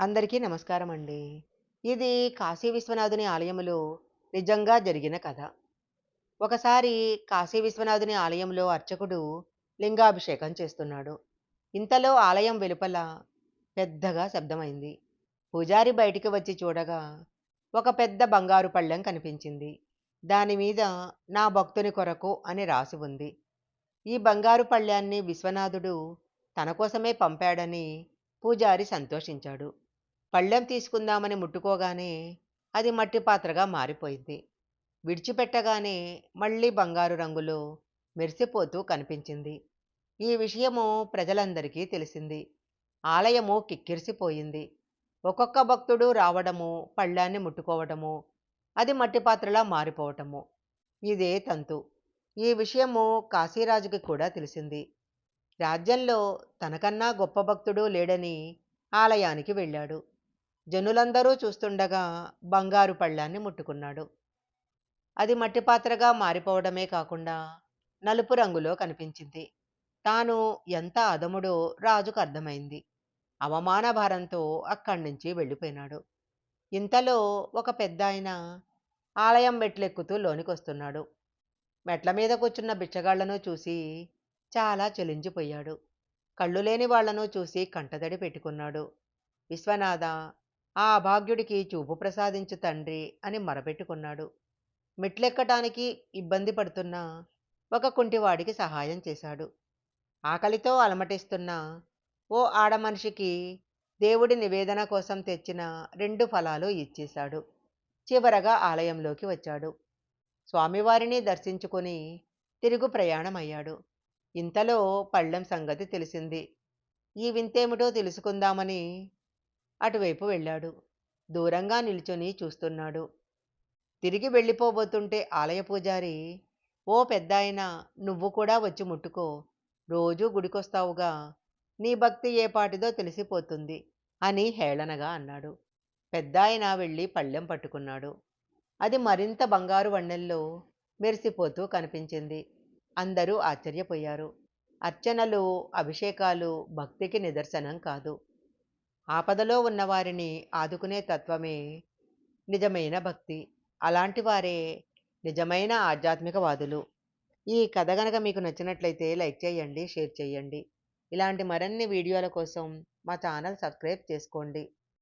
అందరికీ నమస్కారం అండి. ఇది కాశీ విశ్వనాథుని ఆలయంలో నిజంగా జరిగిన కథ. ఒకసారి కాశీ విశ్వనాథుని ఆలయంలో అర్చకుడు లింగాభిషేకం చేస్తున్నాడు. ఇంతలో ఆలయం వెలుపల పెద్దగా శబ్దమైంది. పూజారి బయటికి వచ్చి చూడగా ఒక పెద్ద బంగారు పళ్ళెం కనిపించింది. దాని మీద నా భక్తుని కొరకు అని రాసి ఉంది. ఈ బంగారు పళ్ళ్యాన్ని విశ్వనాథుడు తన కోసమే పంపాడని పూజారి సంతోషించాడు. పళ్ళెం తీసుకుందామని ముట్టుకోగానే అది మట్టి పాత్రగా మారిపోయింది. విడిచిపెట్టగానే మళ్ళీ బంగారు రంగులో మెరిసిపోతూ కనిపించింది. ఈ విషయము ప్రజలందరికీ తెలిసింది. ఆలయము కిక్కిరిసిపోయింది. ఒక్కొక్క భక్తుడు రావడము, పళ్ళాన్ని ముట్టుకోవటము, అది మట్టి పాత్రలా మారిపోవటము. ఇదే తంతు. ఈ విషయము కాశీరాజుకి కూడా తెలిసింది. రాజ్యంలో తనకన్నా గొప్ప భక్తుడు లేడని ఆలయానికి వెళ్ళాడు. జనులందరూ చూస్తుండగా బంగారు పళ్ళాన్ని ముట్టుకున్నాడు. అది మట్టి పాత్రగా మారిపోవడమే కాకుండా నలుపు రంగులో కనిపించింది. తాను ఎంత అదముడో రాజుకు అర్థమైంది. అవమాన భారంతో అక్కడ్నుంచి వెళ్ళిపోయినాడు. ఇంతలో ఒక పెద్దాయన ఆలయం మెట్లెక్కుతూ లోనికొస్తున్నాడు. మెట్ల మీద కూర్చున్న బిచ్చగాళ్ళను చూసి చాలా చెలించిపోయాడు కళ్ళు లేని వాళ్ళను చూసి కంటతడి పెట్టుకున్నాడు. విశ్వనాథ ఆ భాగ్యుడికి చూపు ప్రసాదించు తండ్రి అని మొరపెట్టుకున్నాడు. మెట్లెక్కటానికి ఇబ్బంది పడుతున్న ఒక కుంటివాడికి సహాయం చేశాడు. ఆకలితో అలమటిస్తున్న ఓ ఆడమనిషికి దేవుడి నివేదన కోసం తెచ్చిన రెండు ఫలాలు ఇచ్చేశాడు. చివరగా ఆలయంలోకి వచ్చాడు. స్వామివారిని దర్శించుకుని తిరుగు ప్రయాణమయ్యాడు. ఇంతలో పళ్ళెం సంగతి తెలిసింది. ఈ వింతేమిటో తెలుసుకుందామని అటువైపు వెళ్ళాడు. దూరంగా నిల్చొని చూస్తున్నాడు. తిరిగి వెళ్ళిపోబోతుంటే ఆలయ పూజారి ఓ పెద్దాయన నువ్వు కూడా వచ్చి ముట్టుకో. రోజూ గుడికొస్తావుగా. నీ భక్తి ఏ పాటిదో తెలిసిపోతుంది అని హేళనగా అన్నాడు. పెద్దాయన వెళ్ళి పళ్ళెం పట్టుకున్నాడు. అది మరింత బంగారు వన్నెల్లో మెరిసిపోతూ కనిపించింది. అందరూ ఆశ్చర్యపోయారు. అర్చనలు, అభిషేకాలు భక్తికి నిదర్శనం కాదు. ఆపదలో ఉన్నవారిని ఆదుకునే తత్వమే నిజమైన భక్తి. అలాంటి వారే నిజమైన ఆధ్యాత్మికవాదులు. ఈ కథ గనక మీకు నచ్చినట్లయితే లైక్ చేయండి, షేర్ చేయండి. ఇలాంటి మరిన్ని వీడియోల కోసం మా ఛానల్ సబ్స్క్రైబ్ చేసుకోండి.